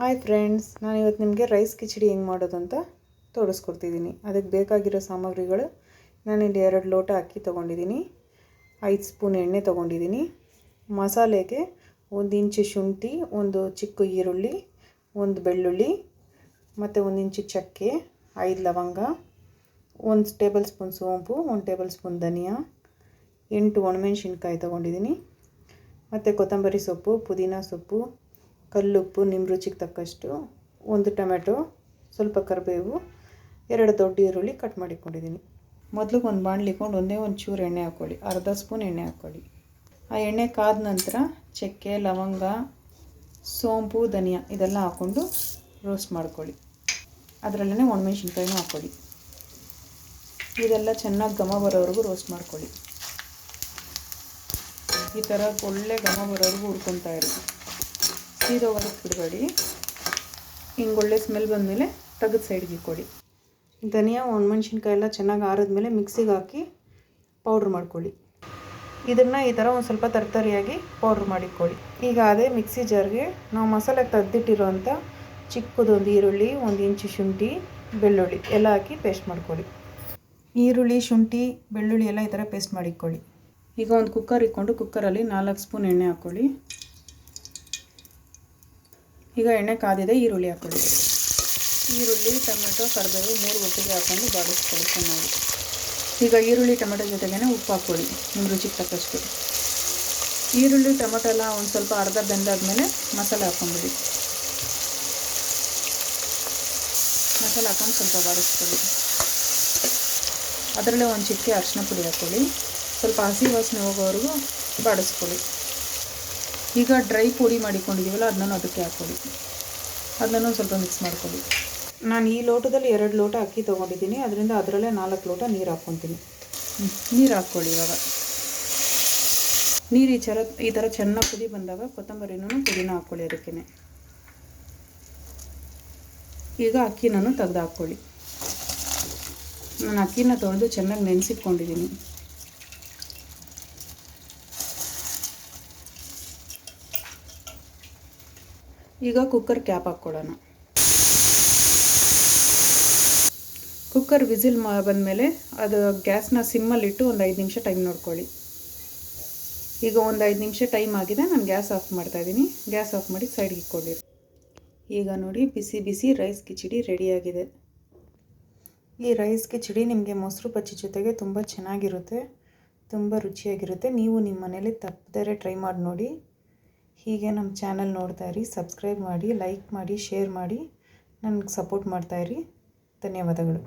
Hi friends ನಾನು ಇವತ್ತು ನಿಮಗೆ ರೈಸ್ ಕಿಚಡಿ ಹೆಂಗೆ ಮಾಡೋದು ಅಂತ ತೋರಿಸ್ಕೊಡ್ತಿದ್ದೀನಿ. ಅದಕ್ಕೆ ಬೇಕಾಗಿರೋ ಸಾಮಗ್ರಿಗಳು ನಾನಿಲ್ಲಿ ಎರಡು ಲೋಟ ಅಕ್ಕಿ ತೊಗೊಂಡಿದ್ದೀನಿ. ಐದು ಸ್ಪೂನ್ ಎಣ್ಣೆ ತೊಗೊಂಡಿದ್ದೀನಿ. ಮಸಾಲೆಗೆ ಒಂದು ಇಂಚು ಶುಂಠಿ, ಒಂದು ಚಿಕ್ಕ ಈರುಳ್ಳಿ, ಒಂದು ಬೆಳ್ಳುಳ್ಳಿ, ಮತ್ತು ಒಂದು ಇಂಚು ಚಕ್ಕೆ, ಐದು ಲವಂಗ, ಒಂದು ಟೇಬಲ್ ಸ್ಪೂನ್ ಸೋಂಪು, ಒಂದು ಟೇಬಲ್ ಸ್ಪೂನ್ ಧನಿಯಾ, ಎಂಟು ಒಣಮೆಣಸಿನ್ಕಾಯಿ ತೊಗೊಂಡಿದ್ದೀನಿ. ಮತ್ತು ಕೊತ್ತಂಬರಿ ಸೊಪ್ಪು, ಪುದೀನ ಸೊಪ್ಪು ಕಲ್ಲುಪ್ಪು ನಿಮ್ಮ ರುಚಿಗೆ ತಕ್ಕಷ್ಟು, ಒಂದು ಟೊಮೆಟೊ, ಸ್ವಲ್ಪ ಕರಿಬೇವು, ಎರಡು ದೊಡ್ಡ ಈರುಳ್ಳಿ ಕಟ್ ಮಾಡಿಕೊಂಡಿದ್ದೀನಿ ಮೊದಲಿಗೆ ಒಂದು ಬಾಣಲಿ ಬಾಣಲಿಕೊಂಡು ಒಂದೇ ಒಂದು ಚೂರು ಎಣ್ಣೆ ಹಾಕ್ಕೊಳ್ಳಿ ಅರ್ಧ ಸ್ಪೂನ್ ಎಣ್ಣೆ ಹಾಕ್ಕೊಳ್ಳಿ ಆ ಎಣ್ಣೆ ಕಾದ ನಂತರ ಚಕ್ಕೆ, ಲವಂಗ, ಸೋಂಪು, ಧನಿಯಾ ಇದೆಲ್ಲ ಹಾಕ್ಕೊಂಡು ರೋಸ್ಟ್ ಮಾಡ್ಕೊಳ್ಳಿ. ಅದರಲ್ಲೇ ಒಣಮೆಣ್ಸಿನ್ಕಾಯಿನೂ ಹಾಕ್ಕೊಳ್ಳಿ ಇದೆಲ್ಲ ಚೆನ್ನಾಗಿ ಘಮ ಬರೋವರೆಗೂ ರೋಸ್ಟ್ ಮಾಡ್ಕೊಳ್ಳಿ. ಈ ಥರ ಒಳ್ಳೆ ಘಮ ಬರೋವರೆಗೂ ಹುರ್ಕೊತಾ ಇರಿ. ಸೀದಾ ಒಳಗೆ ಬಿಡಬೇಡಿ. ಹಿಂಗೆ ಒಳ್ಳೆ ಸ್ಮೆಲ್ ಬಂದಮೇಲೆ ತೆಗೆದು ಸೈಡ್ಗೆ ಕೊಡಿ ಧನಿಯಾ ಒಣಮೆಣ್ಸಿನ್ಕಾಯಿ ಎಲ್ಲ ಚೆನ್ನಾಗಿ ಆರಿದ್ಮೇಲೆ ಮಿಕ್ಸಿಗೆ ಹಾಕಿ ಪೌಡ್ರ್ ಮಾಡ್ಕೊಳ್ಳಿ. ಇದನ್ನು ಈ ಥರ ಒಂದು ಸ್ವಲ್ಪ ತರತರಿಯಾಗಿ ಪೌಡ್ರ್ ಮಾಡಿಕೊಳ್ಳಿ. ಈಗ ಅದೇ ಮಿಕ್ಸಿ ಜಾರ್ಗೆ ನಾವು ಮಸಾಲೆ ತದ್ದಿಟ್ಟಿರುವಂಥ ಚಿಕ್ಕದೊಂದು ಈರುಳ್ಳಿ, ಒಂದು ಇಂಚು ಶುಂಠಿ, ಬೆಳ್ಳುಳ್ಳಿ ಎಲ್ಲ ಹಾಕಿ ಪೇಸ್ಟ್ ಮಾಡ್ಕೊಳ್ಳಿ. ಈರುಳ್ಳಿ, ಶುಂಠಿ, ಬೆಳ್ಳುಳ್ಳಿ ಎಲ್ಲ ಈ ಥರ ಪೇಸ್ಟ್ ಮಾಡಿಕೊಳ್ಳಿ. ಈಗ ಒಂದು ಕುಕ್ಕರ್ ಇಟ್ಕೊಂಡು ಕುಕ್ಕರಲ್ಲಿ ನಾಲ್ಕು ಸ್ಪೂನ್ ಎಣ್ಣೆ ಹಾಕ್ಕೊಳ್ಳಿ ಈಗ ಎಣ್ಣೆ ಕಾದಿದೆ ಈರುಳ್ಳಿ ಹಾಕ್ಕೊಳ್ಳಿ. ಈರುಳ್ಳಿ ಟೊಮೆಟೊ ಕರಿಬೇವು ಮೂರು ಒಟ್ಟಿಗೆ ಹಾಕ್ಕೊಂಡು ಬಾಡಿಸ್ಕೊಳ್ಳಿ ಚೆನ್ನಾಗಿ. ಈಗ ಈರುಳ್ಳಿ ಟೊಮೆಟೊ ಜೊತೆಗೇ ಉಪ್ಪು ಹಾಕ್ಕೊಳ್ಳಿ ನಿಮ್ಮ ರುಚಿಗೆ ತಕ್ಕಷ್ಟು. ಈರುಳ್ಳಿ ಟೊಮೆಟೊ ಎಲ್ಲ ಒಂದು ಸ್ವಲ್ಪ ಅರ್ಧ ಬೆಂದಾದ್ಮೇಲೆ ಮಸಾಲೆ ಹಾಕ್ಕೊಂಬಿಡಿ. ಮಸಾಲೆ ಹಾಕೊಂಡು ಸ್ವಲ್ಪ ಬಾಡಿಸ್ಕೊಳ್ಳಿ. ಅದರಲ್ಲೇ ಒಂದು ಚಿಟಿಕೆ ಅರಿಶಿನ ಪುಡಿ ಹಾಕ್ಕೊಳ್ಳಿ. ಸ್ವಲ್ಪ ಹಸಿ ವಾಸನೆ ಹೋಗೋವರೆಗೂ ಬಾಡಿಸ್ಕೊಳ್ಳಿ. ಈಗ ಡ್ರೈ ಪುಡಿ ಮಾಡಿಕೊಂಡಿದ್ದೀವಲ್ಲ ಅದನ್ನ ಅದಕ್ಕೆ ಹಾಕ್ಕೊಳ್ಳಿ. ಅದನ್ನ ಸ್ವಲ್ಪ ಮಿಕ್ಸ್ ಮಾಡ್ಕೊಳ್ಳಿ. ನಾನು ಈ ಲೋಟದಲ್ಲಿ ಎರಡು ಲೋಟ ಅಕ್ಕಿ ತೊಗೊಂಡಿದ್ದೀನಿ, ಅದರಿಂದ ಅದರಲ್ಲೇ ನಾಲ್ಕು ಲೋಟ ನೀರು ಹಾಕ್ಕೊತೀನಿ. ನೀರು ಹಾಕ್ಕೊಳ್ಳಿ ಇವಾಗ. ನೀರು ಈ ಥರ ಈ ಥರ ಚೆನ್ನಾಗಿ ಕುದಿ ಬಂದಾಗ ಕೊತ್ತಂಬರಿನೂ ಪುದೀನ ಹಾಕ್ಕೊಳ್ಳಿ ಅದಕ್ಕೇ ಈಗ ಅಕ್ಕಿನೂ ತೆಗ್ದು ಹಾಕ್ಕೊಳ್ಳಿ. ನಾನು ಅಕ್ಕಿನ ತೊಳೆದು ಚೆನ್ನಾಗಿ ನೆನೆಸಿಟ್ಕೊಂಡಿದ್ದೀನಿ ಈಗ ಕುಕ್ಕರ್ ಕ್ಯಾಪ್ ಹಾಕ್ಕೊಳ್ಳೋಣ ಕುಕ್ಕರ್ ವಿಸಿಲ್ ಮಾ ಬಂದಮೇಲೆ ಅದು ಗ್ಯಾಸ್ನ ಸಿಮ್ಮಲ್ಲಿಟ್ಟು ಒಂದು ಐದು ನಿಮಿಷ ಟೈಮ್ ನೋಡ್ಕೊಳ್ಳಿ. ಈಗ ಒಂದು ಐದು ನಿಮಿಷ ಟೈಮ್ ಆಗಿದೆ, ನಾನು ಗ್ಯಾಸ್ ಆಫ್ ಮಾಡ್ತಾಯಿದ್ದೀನಿ ಗ್ಯಾಸ್ ಆಫ್ ಮಾಡಿ ಸೈಡ್ಗೆ ಇಟ್ಕೊಂಡಿರಿ ಈಗ ನೋಡಿ ಬಿಸಿ ಬಿಸಿ ರೈಸ್ ಕಿಚಡಿ ರೆಡಿಯಾಗಿದೆ ಈ ರೈಸ್ ಕಿಚಡಿ ನಿಮಗೆ ಮೊಸರು ಬಜ್ಜಿ ಜೊತೆಗೆ ತುಂಬ ಚೆನ್ನಾಗಿರುತ್ತೆ, ತುಂಬ ರುಚಿಯಾಗಿರುತ್ತೆ. ನೀವು ನಿಮ್ಮ ಮನೇಲಿ ತಪ್ಪದೇ ಟ್ರೈ ಮಾಡಿ ನೋಡಿ. ಹೀಗೆ ನಮ್ಮ ಚಾನಲ್ ನೋಡ್ತಾ ಇರಿ ಸಬ್ಸ್ಕ್ರೈಬ್ ಮಾಡಿ ಲೈಕ್ ಮಾಡಿ ಶೇರ್ ಮಾಡಿ ನನಗೆ ಸಪೋರ್ಟ್ ಮಾಡ್ತಾಯಿರಿ ಧನ್ಯವಾದಗಳು.